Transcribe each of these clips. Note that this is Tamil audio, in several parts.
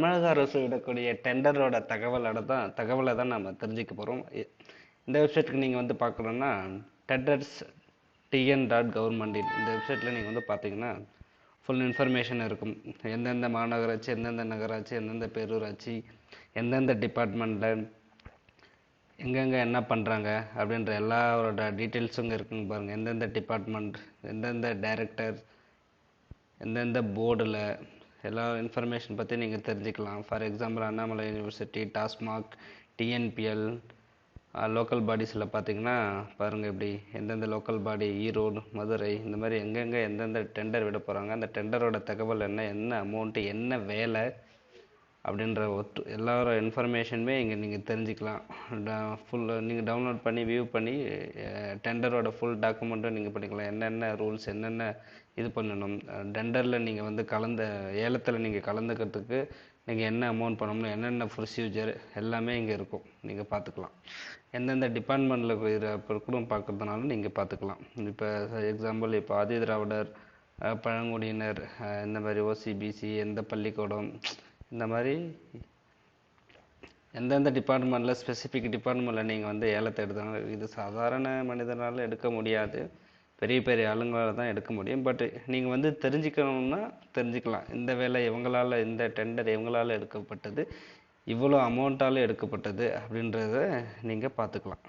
தமிழக அரசு விடக்கூடிய டெண்டரோட தகவலோட தான் தகவலை தான் நம்ம தெரிஞ்சுக்க போகிறோம் இந்த வெப்சைட்டுக்கு நீங்கள் வந்து பார்க்கணுன்னா டெண்டர்ஸ் டிஎன் டாட் கவர்மெண்ட் இந்த வெப்சைட்டில் நீங்கள் வந்து பார்த்தீங்கன்னா ஃபுல் இன்ஃபர்மேஷன் இருக்கும். எந்தெந்த மாநகராட்சி எந்தெந்த நகராட்சி எந்தெந்த பேரூராட்சி எந்தெந்த டிபார்ட்மெண்ட்டில் எங்கெங்கே என்ன பண்ணுறாங்க அப்படின்ற எல்லாரோட டீட்டெயில்ஸும் இருக்குங்க பாருங்கள் எந்தெந்த டிபார்ட்மெண்ட் எந்தெந்த டைரக்டர் எந்தெந்த போர்டில் எல்லா இன்ஃபர்மேஷன் பற்றி நீங்கள் தெரிஞ்சுக்கலாம். For example Annamalai university TASMAC TNPL local பாடிஸில் பார்த்தீங்கன்னா பாருங்கள் இப்படி எந்தெந்த லோக்கல் பாடி ஈரோடு மதுரை இந்த மாதிரி எங்கெங்கே எந்தெந்த டெண்டர் விட போகிறாங்க அந்த டெண்டரோட தகவல் என்ன என்ன அமௌண்ட்டு என்ன வேலை அப்படின்ற ஒட்டு எல்லாரோட இன்ஃபர்மேஷனுமே இங்கே நீங்கள் தெரிஞ்சுக்கலாம். ஃபுல் நீங்கள் டவுன்லோட் பண்ணி வியூ பண்ணி டெண்டரோட ஃபுல் டாக்குமெண்ட்டும் நீங்கள் பண்ணிக்கலாம். என்னென்ன ரூல்ஸ் என்னென்ன இது பண்ணணும். டெண்டரில் நீங்கள் வந்து கலந்த ஏலத்தில் நீங்கள் கலந்துக்கிறதுக்கு நீங்கள் என்ன அமௌண்ட் பண்ணணும் என்னென்ன ப்ரொசீஜர் எல்லாமே இங்கே இருக்கும். நீங்கள் பார்த்துக்கலாம் எந்தெந்த டிபார்ட்மெண்ட்டில் கூட பார்க்குறதுனாலும் நீங்கள் பார்த்துக்கலாம் இப்போ எக்ஸாம்பிள் இப்போ ஆதி திராவிடர் பழங்குடியினர் இந்த மாதிரி ஓசிபிசி எந்த பள்ளிக்கூடம் இந்த மாதிரி எந்தெந்த டிபார்ட்மெண்ட்டில் ஸ்பெசிஃபிக் டிபார்ட்மெண்ட்டில் நீங்கள் வந்து ஏலத்தை எடுத்தாங்க இது சாதாரண மனிதனால் எடுக்க முடியாது. பெரிய பெரிய ஆளுங்களால் தான் எடுக்க முடியும். பட் நீங்கள் வந்து தெரிஞ்சுக்கணும்னா தெரிஞ்சுக்கலாம். இந்த வேலை இவங்களால் இந்த டெண்டர் இவங்களால் எடுக்கப்பட்டது இவ்வளோ அமௌண்ட்டால் எடுக்கப்பட்டது அப்படின்றத நீங்கள் பார்த்துக்கலாம்.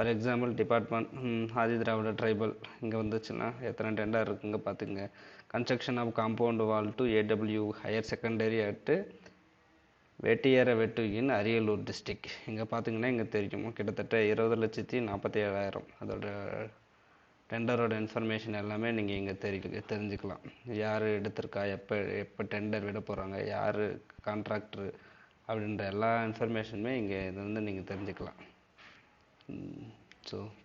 For example department Adi Dravida tribal இங்கே வந்துச்சுன்னா எத்தனை டெண்டர் இருக்குங்க பார்த்துங்க construction of compound wall to AW higher secondary at வெட்டியர வெட்டு இன் அரியலூர் டிஸ்ட்ரிக் இங்கே பார்த்தீங்கன்னா இங்கே தெரியும். கிட்டத்தட்ட இருபது லட்சத்தி நாற்பத்தி ஏழாயிரம் அதோட டெண்டரோட இன்ஃபர்மேஷன் எல்லாமே நீங்கள் இங்கே தெரி தெரிஞ்சுக்கலாம். யார் எடுத்திருக்கா எப்போ எப்போ டெண்டர் விட போகிறாங்க யார் கான்ட்ராக்டரு அப்படின்ற எல்லா இன்ஃபர்மேஷனுமே இங்கே இது வந்து நீங்கள் தெரிஞ்சுக்கலாம். 嗯走。